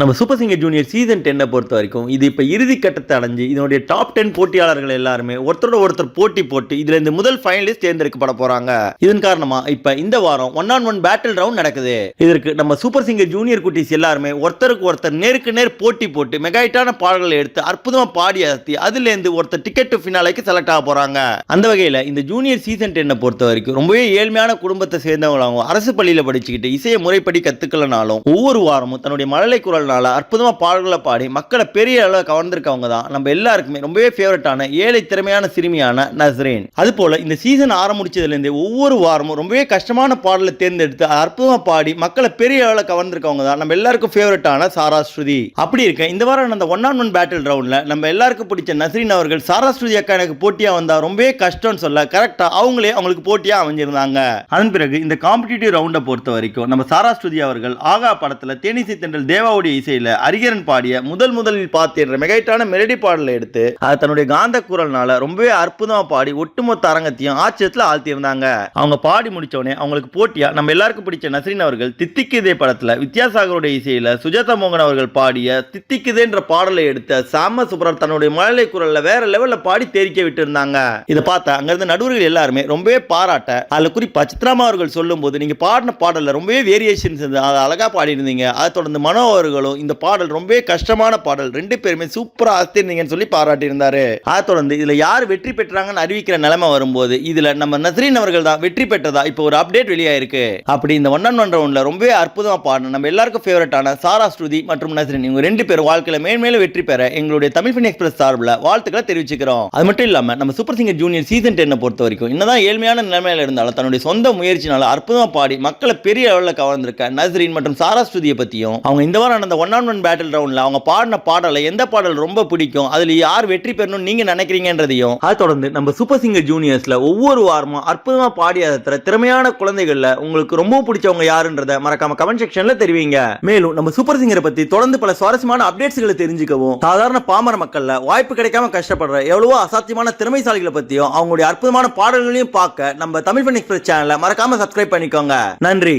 நம்ம super singer junior season டென்னை பொறுத்த வரைக்கும் இது இப்போ இறுதி கட்டத்தை அடைஞ்சு இதனுடைய டாப் டென் போட்டியாளர்கள் எல்லாருமே ஒருத்தரோட ஒருத்தர் போட்டி போட்டு இதுல இந்த முதல் ஃபைனலிஸ்ட் தேர்ந்தெடுக்கப்பட போறாங்க. இதன் காரணமா இப்ப இந்த வாரம் one on one battle round நடக்குது. இதற்கு நம்ம சூப்பர் சிங்கர் ஜூனியர் குட்டீஸ் எல்லாருமே ஒருத்தருக்கு ஒருத்தர் நேருக்கு நேர் போட்டி போட்டு மெகாயிட்டான பாடல்களை எடுத்து அற்புதமா பாடி அசத்தி அதுல இருந்து ஒருத்தர் டிக்கெட் டு ஃபினாலைக்கு செலக்ட் ஆக போறாங்க. அந்த வகையில இந்த ஜூனியர் சீசன் டென்னை பொறுத்த வரைக்கும் ரொம்பவே ஏழ்மையான குடும்பத்தை சேர்ந்தவங்களாகவும் அரசு பள்ளியில படிச்சுக்கிட்டு இசையை முறைப்படி கத்துக்கலனாலும் ஒவ்வொரு வாரமும் தன்னுடைய மழலை குரல்னால அற்புதமா பாடல்களை பாடி மக்களை பெரிய அளவில் கவர்ந்திருக்கவங்க தான். நம்ம எல்லாருக்குமே ரொம்பவே ஃபேவரட்டான ஏழை திறமையான சிறுமியான நஸ்ரீன். அது போல இந்த சீசன் ஆரம்பிச்சதுலேருந்து ஒவ்வொரு வாரமும் ரொம்பவே கஷ்டமான பாடலை தேர்ந்தெடுத்து அற்புதமாக பாடி மக்களை பெரிய அளவில் கவர்ந்திருக்கவங்க தான். நம்ம எல்லாருக்கும் ஃபேவரட்டான சாரா ஸ்ருதி. அப்படி இருக்க இந்த வாரம் அந்த ஒன் ஆன் ஒன் பேட்டில் ரவுண்ட்ல நம்ம எல்லாருக்கும் பிடிச்ச நஸ்ரீன் அவர்கள் சாரா ஸ்ருதி அக்கா எனக்கு போட்டியா வந்தால் ரொம்பவே கஷ்டம்னு சொல்ல கரெக்டாக அவங்களே அவங்களுக்கு போட்டியா அமைஞ்சிருந்தாங்க. அதன் பிறகு இந்த காம்படிட்டிவ் ரவுண்டை பொறுத்த வரைக்கும் நம்ம சாரா ஸ்ருதி அவர்கள் ஆகா படத்தில் தேனிசை தென்றல் தேவாவுடைய இசையில அரிகரன் பாடிய முதல் முதலில் பார்த்து என்ற மெகைட்டான மெலடி பாடலை எடுத்து அது தன்னுடைய காந்த குரல்னால ரொம்பவே அற்புதமா பாடி ஒட்டுமொத்த அரங்கத்தையும் ஆச்சரியத்துல ஆழ்த்தியிருந்தாங்க. அவங்க பாடி முடிச்ச உடனே அவங்களுக்கு போட்டியா நம்ம எல்லாருக்கும் பிடிச்ச நஸ்ரீன் அவர்கள் தித்திக்குதே படத்துல வித்யாசாகருடைய இசையில் சுஜாதா மோகன் அவர்கள் பாடிய தித்திக்குதேன்ற பாடலை எடுத்த சாம சுப்ரர் தன்னுடைய மழலை குரலில் வேற லெவல்ல பாடி தேரிக்க விட்டு இருந்தாங்க இதை பார்த்த அங்க இருந்த நடுவர்கள் எல்லாருமே ரொம்பவே பாராட்ட அதுல குறிப்பா சித்ராமா அவர்கள் சொல்லும் போது நீங்க பாடின பாடல்ல ரொம்பவே வேரியேஷன்ஸ் இருந்தது. அதை அழகா பாடி இருந்தீங்க அதை தொடர்ந்து மனோ அவர்களும் இந்த பாடல் ரொம்பவே கஷ்டமான பாடல். ரெண்டு பேருமே சூப்பரா அஸ்திருந்தீங்கன்னு சொல்லி பாராட்டி இருந்தாரு அதை தொடர்ந்து இதுல யார் வெற்றி பெற்றாங்கன்னு அறிவிக்கிற நிலைமை வரும்போது இதுல நம்ம நஸ்ரீன் அவர்கள் தான் வெற்றி பெற்றதா? இப்போ ஒரு அப்டேட் வெளியாயிருக்கு. அப்படி இந்த ஒன் அண்ட் ஒன் ரவுண்ட்ல ரொம்பவே அற்புதமா பாடின நம்ம எல்லாருக்கும் ஃபேவரட்டான சாரா ஸ்ருதி மற்றும் நஸ்ரீன். இவங்க ரெண்டு பேரும் வாழ்க்கையில மேன்மேலும் வெற்றி பெற எங்களுடைய தமிழ் ஃபின் எக்ஸ்பிரஸ் சார்பில் வாழ்த்துக்களை தெரிவிச்சுக்கிறோம். அது மட்டும் இல்லாம நம்ம சூப்பர் சிங்கர் ஜூனியர் சீசன் டென்னை பொறுத்த வரைக்கும் என்னதான் ஏழ்மையான நிலைமையில இருந்தாலும் தன்னுடைய சொந்த முயற்சினால அற்புதமா பாடி மக்களை பெரிய அளவில் கவர்ந்திருக்க நஸ்ரீன் மற்றும் சாரா ஸ்ருதியை பத்தியும் அவங்க இந்த வாரம் நடந்த ஒன் ஆன் ஒன் பேட்டில் ரவுண்டில் அவங்க பாடின பாடலை எந்த பாடல் ரொம்ப பிடிக்கும்? அதில் யார் வெற்றி பெறணும்னு நீங்கள் நினைக்கிறீங்கன்றதையும் அதை தொடர்ந்து நம்ம சூப்பர் சிங்கர் ஜூனியர்ஸில் ஒவ்வொரு வாரமும் அற்புதமாக பாடி அதை திறமையான குழந்தைகளில் உங்களுக்கு ரொம்ப பிடிச்சவங்க யாருன்றத மறக்காம கமெண்ட் செக்ஷனில் தெரிவிங்க. மேலும் நம்ம சூப்பர் சிங்கரை பற்றி தொடர்ந்து பல சுவாரஸ்யமான அப்டேட்ஸ்களை தெரிஞ்சுக்கவும் சாதாரண பாமர மக்களில் வாய்ப்பு கிடைக்காம கஷ்டப்படுற எவ்வளவோ அசாத்தியமான திறமைசாலிகளை பற்றியும் அவங்களுடைய அற்புதமான பாடல்களையும் பார்க்க நம்ம தமிழ் பண்ணி எக்ஸ்பிரஸ் சேனலை மறக்காம சப்ஸ்கிரைப் பண்ணிக்கோங்க. நன்றி.